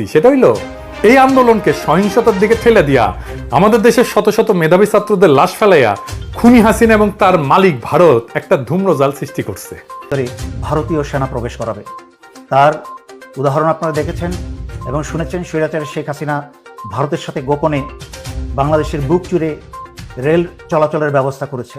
দেখছি সেটা হইল, এই আন্দোলনকে সহিংসতার দিকে ঠেলে দিয়া আমাদের দেশের শত শত মেধাবী ছাত্রদের লাশ ফেলাইয়া খুনি হাসিনা এবং তার মালিক ভারত একটা ধূম্রজাল সৃষ্টি করছে। ভারতীয় সেনা প্রবেশ করাবে। তার উদাহরণ আপনারা দেখেছেন এবং শুনেছেন স্বৈরাচার শেখ হাসিনা ভারতের সাথে গোপনে বাংলাদেশের বুক জুড়ে রেল চলাচলের ব্যবস্থা করেছে।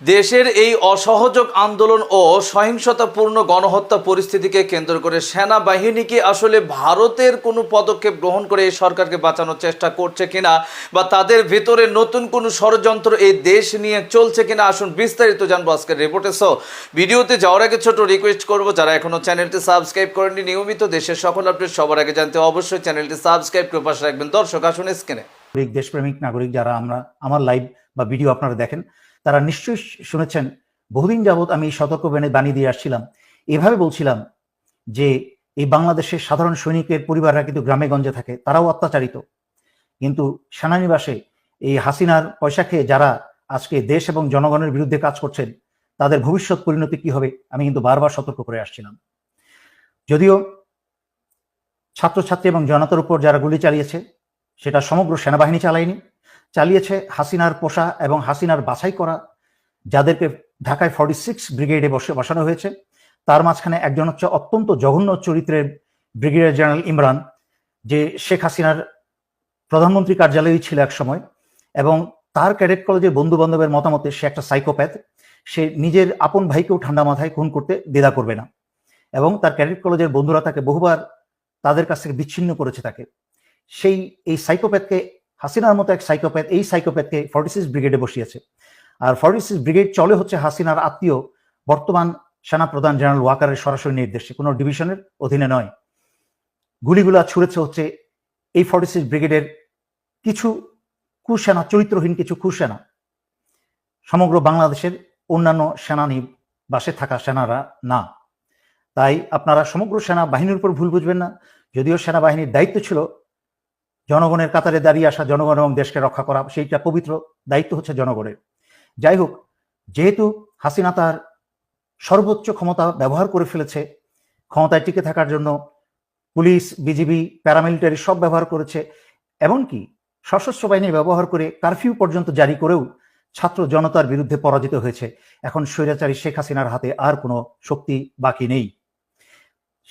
দেশের এই অসহযোগ আন্দোলন ও সহিংসতাপূর্ণ গণহত্যা পরিস্থিতিকে কেন্দ্র করে সেনাবাহিনীকে আসলে ভারতের কোনো পদক্ষেপ গ্রহণ করে এই সরকারকে বাঁচানোর চেষ্টা করছে কিনা? বা তাদের ভেতরে নতুন কোনো ষড়যন্ত্র এই দেশ নিয়ে চলছে কিনা? আসুন বিস্তারিত জানব আজকের রিপোর্টে সো ভিডিওতে যাওয়ার আগে ছোট রিকোয়েস্ট করব, যারা এখনও চ্যানেলটি সাবস্ক্রাইব করেননি, নিয়মিত দেশের সকল আপডেট সবার আগে জানতে অবশ্যই চ্যানেলটি সাবস্ক্রাইব করে পাশে রাখবেন। দর্শক, আসুন স্ক্রিনে দেশপ্রেমিক নাগরিক যারা আমরা, আমার লাইভ বা ভিডিও আপনারা দেখেন তারা নিশ্চয়ই শুনেছেন, বহুদিন যাবৎ আমি সতর্ক বানিয়ে দিয়ে আসছিলাম। এভাবে বলছিলাম যে, এই বাংলাদেশের সাধারণ সৈনিকের পরিবাররা কিন্তু গ্রামে গঞ্জে থাকে, তারাও অত্যাচারিত। কিন্তু সেনানিবাসে এই হাসিনার পয়সা খেয়ে যারা আজকে দেশ এবং জনগণের বিরুদ্ধে কাজ করছেন, তাদের ভবিষ্যৎ পরিণতি কি হবে, আমি কিন্তু বারবার সতর্ক করে আসছিলাম। যদিও ছাত্রছাত্রী এবং জনতার উপর যারা গুলি চালিয়েছে, সেটা সমগ্র সেনাবাহিনী চালায়নি চালিয়েছে হাসিনার পোষা এবং হাসিনার বাছাই করা, যাদেরকে ঢাকায় ফর্টি সিক্স ব্রিগেডে বসে বসানো হয়েছে। তার মাঝখানে একজন হচ্ছে অত্যন্ত জঘন্য চরিত্রের ব্রিগেডিয়ার জেনারেল ইমরান, যে শেখ হাসিনার প্রধানমন্ত্রী কার্যালয়েই ছিল এক সময়, এবং তার ক্যাডেট কলেজের বন্ধু বান্ধবের মতামতে সে একটা সাইকোপ্যাথ সে নিজের আপন ভাইকেও ঠান্ডা মাথায় খুন করতে দ্বিধা করবে না। এবং তার ক্যাডেট কলেজের বন্ধুরা তাকে বহুবার তাদের কাছ থেকে বিচ্ছিন্ন করেছে তাকে। সেই এই সাইকোপ্যাথকে হাসিনার মতো এক সাইকোপ্যাথ এই সাইকোপ্যাথকে ফর্টি সিক্স ব্রিগেডে বসিয়েছে। আর ফর্টি সিক্স ব্রিগেড চলে হচ্ছে হাসিনার আত্মীয়, বর্তমান সেনা প্রধান জেনারেল ওয়াকারের সরাসরি নির্দেশে। কোনো ডিভিশনের অধীনে নয়। গুলিগুলা ছুড়েছে হচ্ছে এই ফর্টি সিক্স ব্রিগেডের কিছু কুসেনা, চরিত্রহীন কিছু কুসেনা। সমগ্র বাংলাদেশের অন্যান্য সেনানিবাসে থাকা সেনারা না। তাই আপনারা সমগ্র সেনা বাহিনীর উপর ভুল বুঝবেন না। যদিও সেনাবাহিনীর দায়িত্ব ছিল জনগণের কাতারে দাঁড়িয়ে আসা জনগণ এবং দেশকে রক্ষা করা, সেইটা পবিত্র দায়িত্ব হচ্ছে জনগণের। যাই হোক, যেহেতু হাসিনা তার সর্বোচ্চ ক্ষমতা ব্যবহার করে ফেলেছে, ক্ষমতায় টিকে থাকার জন্য পুলিশ, বিজিবি, প্যারামিলিটারি সব ব্যবহার করেছে, এমনকি সশস্ত্র বাহিনী ব্যবহার করে কারফিউ পর্যন্ত জারি করেও ছাত্র জনতার বিরুদ্ধে পরাজিত হয়েছে। এখন স্বৈরাচারী শেখ হাসিনার হাতে আর কোনো শক্তি বাকি নেই।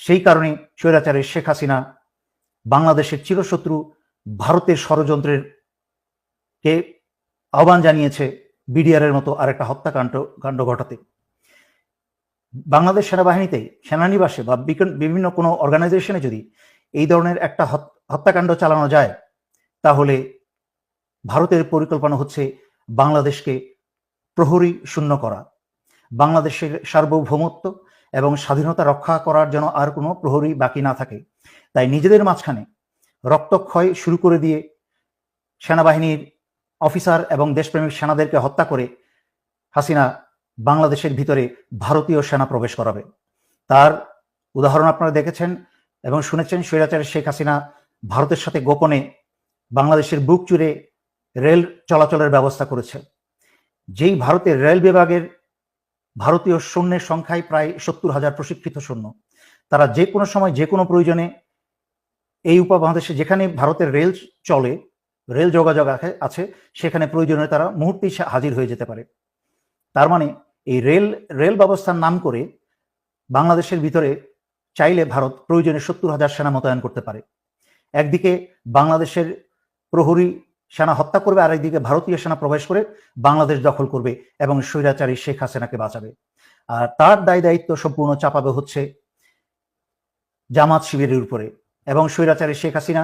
সেই কারণে স্বৈরাচারী শেখ হাসিনা বাংলাদেশের চিরশত্রু ভারতের ষড়যন্ত্রের কে আহ্বান জানিয়েছে বিডিআরের মতো আরেকটা হত্যাকাণ্ড, কাণ্ড ঘটাতে। বাংলাদেশ সেনাবাহিনীতে সেনানিবাসে বা বিভিন্ন কোনো অর্গানাইজেশনে যদি এই ধরনের একটা হত- হত্যাকাণ্ড চালানো যায়, তাহলে ভারতের পরিকল্পনা হচ্ছে বাংলাদেশকে প্রহরী শূন্য করা। বাংলাদেশের সার্বভৌমত্ব এবং স্বাধীনতা রক্ষা করার জন্য আর কোনো প্রহরী বাকি না থাকে, তাই নিজেদের মাঝখানে রক্তক্ষয় শুরু করে দিয়ে সেনাবাহিনীর অফিসার এবং দেশপ্রেমিক সেনাদেরকে হত্যা করে হাসিনা বাংলাদেশের ভিতরে ভারতীয় সেনা প্রবেশ করাবে। তার উদাহরণ আপনারা দেখেছেন এবং শুনেছেন স্বৈরাচার শেখ হাসিনা ভারতের সাথে গোপনে বাংলাদেশের বুক জুড়ে রেল চলাচলের ব্যবস্থা করেছে। যেই ভারতের রেল বিভাগের ভারতীয় সৈন্যের সংখ্যায় প্রায় সত্তর হাজার প্রশিক্ষিত সৈন্য। তারা যে কোনো সময় যে কোনো প্রয়োজনে এই উপমহাদেশে যেখানে ভারতের রেল চলে, রেল যোগাযোগ আছে- সেখানে প্রয়োজনে তারা মুহূর্তেই হাজির হয়ে যেতে পারে। তার মানে এই রেল রেল ব্যবস্থার নাম করে বাংলাদেশের ভিতরে চাইলে ভারত প্রয়োজনে সত্তর হাজার সেনা মোতায়েন করতে পারে। একদিকে বাংলাদেশের প্রহরী সেনা হত্যা করবে, আর একদিকে ভারতীয় সেনা প্রবেশ করে বাংলাদেশ দখল করবে এবং স্বৈরাচারী শেখ হাসিনাকে বাঁচাবে। আর তার দায় দায়িত্ব সম্পূর্ণ চাপাবে হচ্ছে জামাত শিবিরের উপরে। এবং স্বৈরাচারী শেখ হাসিনা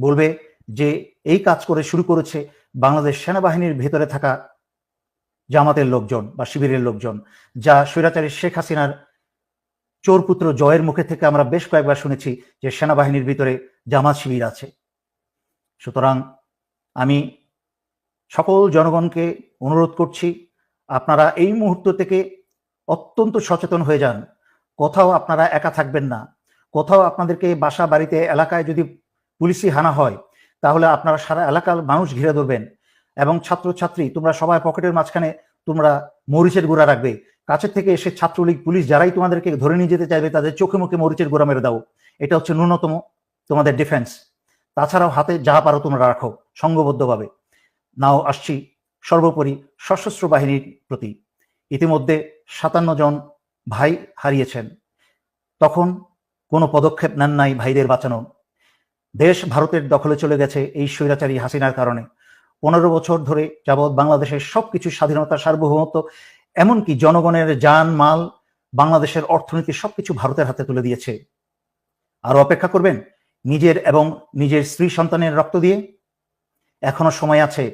বলবে যে এই কাজ করে শুরু করেছে বাংলাদেশ সেনাবাহিনীর ভেতরে থাকা জামাতের লোকজন বা শিবিরের লোকজন, যা স্বৈরাচারী শেখ হাসিনার চোরপুত্র জয়ের মুখে থেকে আমরা বেশ কয়েকবার শুনেছি যে সেনাবাহিনীর ভিতরে জামাত শিবির আছে। সুতরাং আমি সকল জনগণকে অনুরোধ করছি, আপনারা এই মুহূর্ত থেকে অত্যন্ত সচেতন হয়ে যান। কোথাও আপনারা একা থাকবেন না। কোথাও আপনাদেরকে বাসা, বাড়িতে, এলাকায় যদি পুলিশি হানা হয়, তাহলে আপনারা সারা এলাকার মানুষ ঘিরে ধরবেন। এবং ছাত্রছাত্রী, তোমরা সবাই পকেটের মাঝখানে তোমরা মরিচের গুঁড়া রাখবে। কাছের থেকে এসে ছাত্রলীগ, পুলিশ যারাই তোমাদেরকে ধরে নিয়ে যেতে চাইবে, তাদের চোখে মুখে মরিচের গুঁড়া মেরে দাও। এটা হচ্ছে ন্যূনতম তোমাদের ডিফেন্স। তাছাড়াও হাতে যা পারো তোমরা রাখো সংঘবদ্ধভাবে নাও আসছি সর্বোপরি সশস্ত্র বাহিনীর প্রতি। ইতিমধ্যে সাতান্ন জন ভাই হারিয়েছেন। তখন কোনো পদক্ষেপ নেন নাই ভাইদের বাঁচানো দেশ ভারতের দখলে চলে গেছে এই স্বৈরাচারী হাসিনার কারণে। পনেরো বছর ধরে যাবৎ বাংলাদেশের সবকিছু স্বাধীনতা, সার্বভৌমত্ব, এমনকি জনগণের যান, মাল, বাংলাদেশের অর্থনীতি সবকিছু ভারতের হাতে তুলে দিয়েছে। আর অপেক্ষা করবেন নিজের এবং নিজের স্ত্রী সন্তানের রক্ত দিয়ে? এখনও সময় আছে।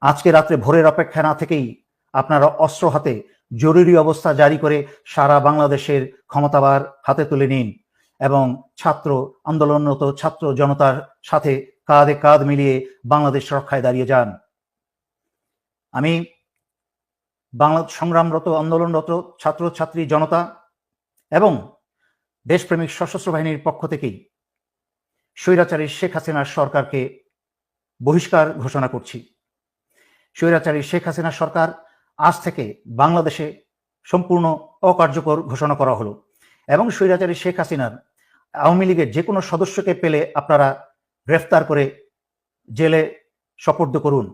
আজকে রাত্রে ভোরের অপেক্ষা না থেকেই আপনারা অস্ত্র হাতে জরুরি অবস্থা জারি করে সারা বাংলাদেশের ক্ষমতাবার হাতে তুলে নিন এবং ছাত্র আন্দোলনরত ছাত্র জনতার সাথে কাঁধে কাঁধ মিলিয়ে বাংলাদেশ রক্ষায় দাঁড়িয়ে যান। আমি বাংলা সংগ্রামরত, আন্দোলনরত ছাত্র, ছাত্রী, জনতা এবং দেশপ্রেমিক সশস্ত্র বাহিনীর পক্ষ থেকেই স্বৈরাচারী শেখ হাসিনার সরকারকে বহিষ্কার ঘোষণা করছি। স্বৈরাচারী শেখ হাসিনা সরকার আজ থেকে বাংলাদেশে সম্পূর্ণ অকার্যকর ঘোষণা করা হলো। এবং স্বৈরাচারী শেখ হাসিনার আওয়ামী লীগের যে কোনো সদস্যকে পেলে আপনারা গ্রেফতার করে জেলে সোপর্দ করুন।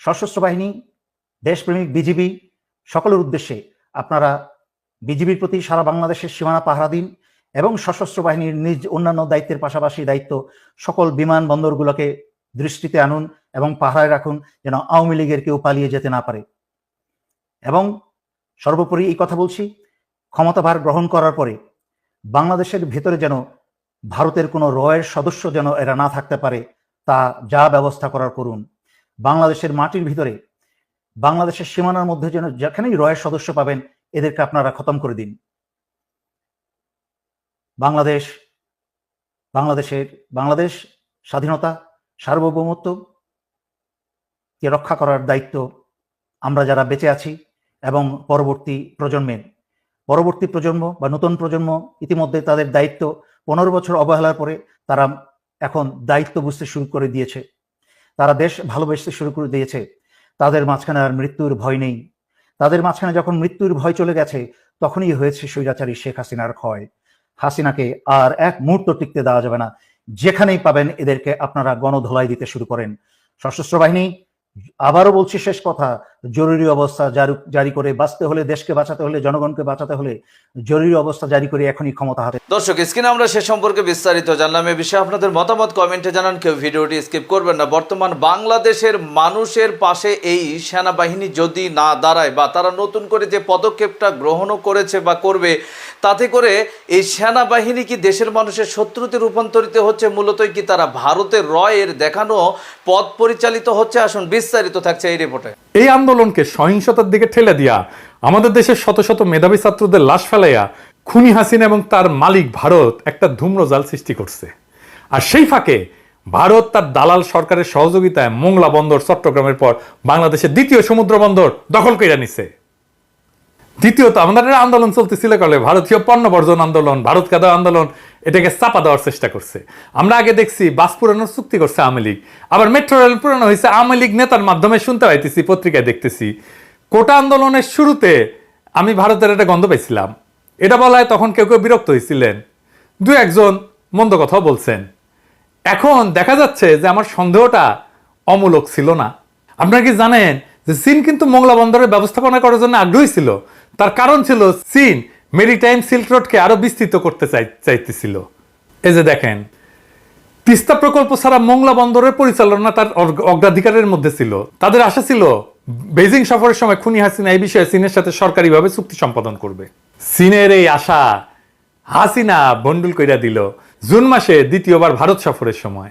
সশস্ত্র বাহিনী, দেশপ্রেমিক, বিজিবি, সকলের উদ্দেশ্যে আপনারা বিজিবির প্রতি সারা বাংলাদেশের সীমানা পাহারা দিন এবং সশস্ত্র বাহিনীর নিজ অন্যান্য দায়িত্বের পাশাপাশি দায়িত্ব সকল বিমান বন্দরগুলোকে দৃষ্টিতে আনুন এবং পাহারায় রাখুন যেন আওয়ামী লীগের কেউ পালিয়ে যেতে না পারে। এবং সর্বোপরি এই কথা বলছি, ক্ষমতাভার গ্রহণ করার পরে বাংলাদেশের ভেতরে যেন ভারতের কোনো রয়ের সদস্য যেন এরা না থাকতে পারে, তা যা ব্যবস্থা করার করুন। বাংলাদেশের মাটির ভিতরে, বাংলাদেশের সীমানার মধ্যে যেন যেখানেই রয়ের সদস্য পাবেন, এদেরকে আপনারা খতম করে দিন। বাংলাদেশ, বাংলাদেশের, বাংলাদেশ স্বাধীনতা, সার্বভৌমত্ব কে রক্ষা করার দায়িত্ব আমরা যারা বেঁচে আছি এবং পরবর্তী প্রজন্মের। পরবর্তী প্রজন্ম বা নতুন প্রজন্ম ইতিমধ্যে তাদের দায়িত্ব পনেরো বছর অবহেলার পরে তারা এখন দায়িত্ব বুঝতে শুরু করে দিয়েছে। তারা দেশ ভালোবাসতে শুরু করে দিয়েছে। তাদের মাঝখানে আর মৃত্যুর ভয় নেই। তাদের মাঝখানে যখন মৃত্যুর ভয় চলে গেছে, তখনই হয়েছে স্বৈরাচারী শেখ হাসিনার ক্ষয়। হাসিনাকে আর এক মুহূর্ত টিকতে দেওয়া যাবে না। যেখানেই পাবেন এদেরকে আপনারা গণধোলাই দিতে শুরু করেন। সশস্ত্র বাহিনী, আবারও বলছি শেষ কথা জরুরি অবস্থা জারি- করে বাঁচতে হলে, দেশকে বাঁচাতে হলে, জনগণকে বাঁচাতে হলে জরুরি অবস্থা জারি করে এখনই ক্ষমতা হাতে। দর্শক, স্ক্রিনে আমরা সে সম্পর্কে বিস্তারিত জানলাম। এ বিষয়ে আপনাদের মতামত কমেন্টে জানান। কেউ ভিডিওটি স্কিপ করবেন না। বর্তমান বাংলাদেশের মানুষের পাশে এই সেনাবাহিনী যদি না দাঁড়ায় বা তারা নতুন করে যে পদক্ষেপটা গ্রহণও করেছে বা করবে, তাতে করে এই সেনাবাহিনী কি দেশের মানুষের শত্রুতে রূপান্তরিত হচ্ছে? মূলতই কি তারা ভারতের রয়ের দেখানো পথ পরিচালিত হচ্ছে? আসুন বিস্তারিত থাকছে এই রিপোর্টে। এই আন্দোলনকে সহিংসতার দিকে ঠেলে দিয়া আমাদের দেশের শত শত মেধাবী ছাত্রদের লাশ ফেলাইয়া খুনি হাসিনা এবং তার মালিক ভারত একটা ধূম্রজাল সৃষ্টি করছে। আর সেই ফাঁকে ভারত তার দালাল সরকারের সহযোগিতায় মোংলা বন্দর চট্টগ্রামের পর বাংলাদেশের দ্বিতীয় সমুদ্র বন্দর দখল করে নিছে। দ্বিতীয়ত আমাদের আন্দোলন চলতেছিল কলে ভারতীয় পণ্য বর্জন আন্দোলন, ভারত কাদা আন্দোলন এটাকে চাপা দেওয়ার চেষ্টা করছে। আমরা আগে দেখছি বাস পুরানোর চুক্তি করছে আওয়ামী লীগ। আবার মেট্রো রেল পুরানো হয়েছে আওয়ামী লীগ নেতার মাধ্যমে শুনতে পাইতেছি, পত্রিকায় দেখতেছি। কোটা আন্দোলনের শুরুতে আমি ভারতের একটা গন্ধ পাইছিলাম। এটা বলায় তখন কেউ কেউ বিরক্ত হয়েছিলেন দু একজন মন্দ কথাও বলছেন। এখন দেখা যাচ্ছে যে আমার সন্দেহটা অমূলক ছিল না। আপনারা কি জানেন যে চীন কিন্তু মোংলা বন্দরের ব্যবস্থাপনা করার জন্য আগ্রহী ছিল? তার কারণ ছিল চীন মেরিটাইম সিল্ক রোডকে আরও বিস্তৃত করতে চাই, চাইতেছিল। এই যে দেখেন, তিস্তা প্রকল্প ছাড়া মোংলা বন্দরের পরিচালনা তার অগ- অগ্রাধিকারের মধ্যে ছিল। তাদের আশা ছিল বেজিং সফরের সময় খুনি হাসিনা এই বিষয়ে চীনের সাথে সরকারিভাবে চুক্তি সম্পাদন করবে। চীনের এই আশা হাসিনা বন্ডুল কইরা দিল, জুন মাসে দ্বিতীয়বার ভারত সফরের সময়।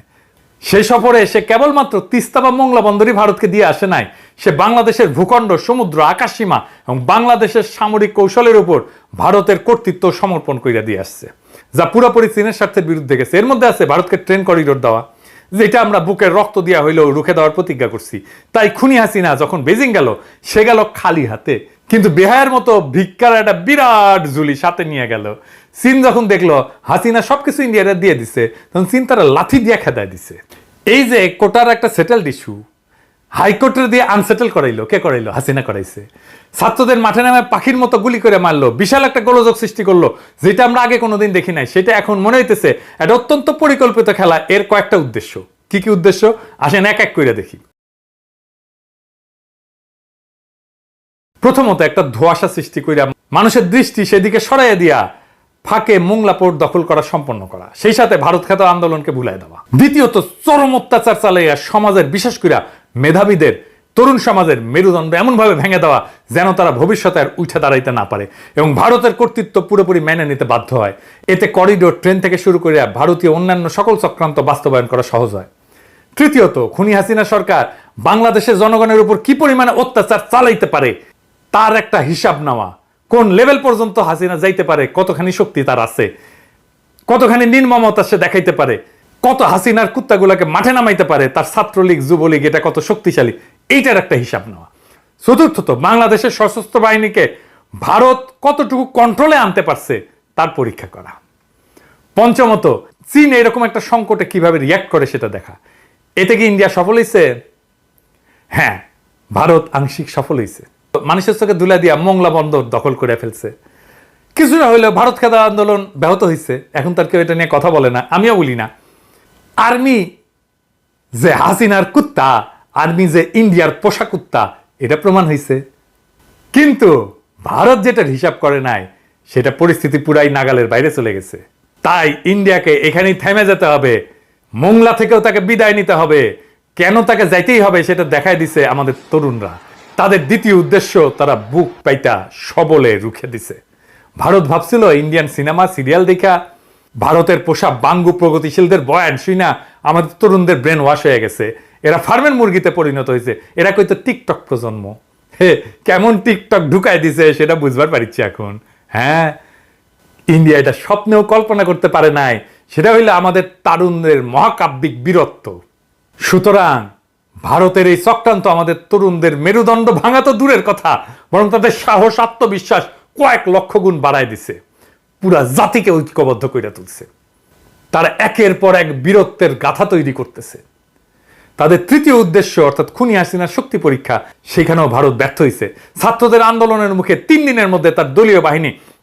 সেই সফরে সে কেবলমাত্র তিস্তা বা মোংলা বন্দরই ভারতকে দিয়ে আসে নাই। সে বাংলাদেশের ভূখণ্ড, সমুদ্র, আকাশসীমা এবং বাংলাদেশের সামরিক কৌশলের উপর ভারতের কর্তৃত্ব সমর্পণ কইরা দিয়ে আসছে। যা পুরোপুরি চীনের স্বার্থের বিরুদ্ধে গেছে। এর মধ্যে আছে ভারতকে ট্রেন করিডোর দেওয়া, যেটা আমরা বুকের রক্ত দেওয়া হইলেও রুখে দেওয়ার প্রতিজ্ঞা করছি। তাই খুনি হাসিনা যখন বেজিং গেল, সে গেল খালি হাতে। কিন্তু বেহায়ের মতো ভিক্ষার একটা বিরাট ঝুলি সাথে নিয়ে গেল। চীন যখন দেখল, হাসিনা সবকিছু ইন্ডিয়ারে দিয়ে দিছে, তখন চীন তারা লাথি দিয়ে খেদায় দিছে। এই যে কোটার একটা সেটেলড ইস্যু হাইকোর্টের দিয়ে আনসেটেল করাইলো। কে করাইলো? হাসিনা করাইছে। ছাত্রদের মাঠে নামে পাখির মতো গুলি করে মারলো, বিশাল একটা গোলযোগ সৃষ্টি করল, যেটা আমরা আগে কোনোদিন দেখি নাই। সেটা এখন মনে হইতেছে এটা অত্যন্ত পরিকল্পিত খেলা, এর কয়েকটা উদ্দেশ্য। কি কি উদ্দেশ্য? আসেন এক এক করে দেখি। প্রথমত একটা ধোঁয়াশা সৃষ্টি কইরা মানুষের দৃষ্টি সেদিকে সরাইয়া দিয়া ফাঁকে মোংলা পোর্ট দখল করা সম্পন্ন করা। সেই সাথে ভারত খ্যাত আন্দোলনকে ভুলাই দেওয়া। দ্বিতীয়ত, চরম অত্যাচার চালাইয়া সমাজের, বিশেষ করিয়া মেধাবীদের, তরুণ সমাজের মেরুদণ্ড এমনভাবে ভেঙে দেওয়া যেন তারা ভবিষ্যতে আর উঠে দাঁড়াইতে না পারে এবং ভারতের কর্তৃত্ব পুরোপুরি মেনে নিতে বাধ্য হয়। এতে করিডোর ট্রেন থেকে শুরু করে ভারতীয় অন্যান্য সকল চক্রান্ত বাস্তবায়ন করা সহজ হয়। তৃতীয়ত, খুনি হাসিনা সরকার বাংলাদেশের জনগণের উপর কি পরিমাণে অত্যাচার চালাইতে পারে তার একটা হিসাব নেওয়া। কোন লেভেল পর্যন্ত হাসিনা যাইতে পারে, কতখানি শক্তি তার আছে, কতখানি নির্মমতা সে দেখাইতে পারে, কত হাসিনার কুত্তাগুলাকে মাঠে নামাইতে পারে, তার ছাত্রলীগ, যুবলীগ, এটা কত শক্তিশালী, এইটার একটা হিসাব নেওয়া। চতুর্থত, বাংলাদেশের সশস্ত্র বাহিনীকে ভারত কতটুকু কন্ট্রোলে আনতে পারছে, তার পরীক্ষা করা। পঞ্চমত, চীন এরকম একটা সংকটে কীভাবে রিয়াক্ট করে সেটা দেখা। এতে কি ইন্ডিয়া সফল হয়েছে হ্যাঁ ভারত আংশিক সফল হয়েছে মানুষের চোখে দুলা দিয়া মোংলা বন্দর দখল করে ফেলছে। কিছুটা হইলেও ভারত খেদা আন্দোলন ব্যাহত হয়েছে এখন তার কেউ এটা নিয়ে কথা বলে না, আমিও বলি না। আর্মি যে হাসিনার কুত্তা, আর্মি যে ইন্ডিয়ার পোষা কুত্তা, এটা প্রমাণ হয়েছে কিন্তু ভারত যেটার হিসাব করে নাই, সেটা পরিস্থিতি পুরাই নাগালের বাইরে চলে গেছে। তাই ইন্ডিয়াকে এখানেই থেমে যেতে হবে। মোংলা থেকেও তাকে বিদায় নিতে হবে। কেন তাকে যাইতেই হবে সেটা দেখাই দিছে আমাদের তরুণরা। তাদের দ্বিতীয় উদ্দেশ্য তারা বুক পাইটা সবলে রুখে দিছে। ভারত ভাবছিল ইন্ডিয়ান সিনেমা, সিরিয়াল দেখা, ভারতের পোষা বাঙ্গু প্রগতিশীলদের বয়ান শুই না আমাদের তরুণদের ব্রেন ওয়াশ হয়ে গেছে। এরা ফার্মের মুরগিতে পরিণত হয়েছে। এরা কইতো টিকটক প্রজন্ম। হে, কেমন টিকটক ঢুকায় দিছে সেটা বুঝবার পারিচ্ছি এখন। হ্যাঁ ইন্ডিয়া এটা স্বপ্নেও কল্পনা করতে পারে নাই। সেটা হইল আমাদের তারুণদের মহাকাব্যিক বীরত্ব। সুতরাং ভারতের এই চক্রান্ত আমাদের তরুণদের মেরুদণ্ড ভাঙা তো দূরের কথা, বরং তাদের সাহস, আত্মবিশ্বাস কয়েক লক্ষ গুণ বাড়ায় দিছে। পুরা জাতিকে ঐক্যবদ্ধ করে তুলছে। তারা একের পর এক বীরত্বের গাথা তৈরি করতেছে। তাদের তৃতীয় উদ্দেশ্য, অর্থাৎ খুনি হাসিনার শক্তি পরীক্ষা, সেখানেও ভারত ব্যর্থ হয়েছে ছাত্রদের আন্দোলনের মুখে তিন দিনের মধ্যে তার দলীয় বাহিনী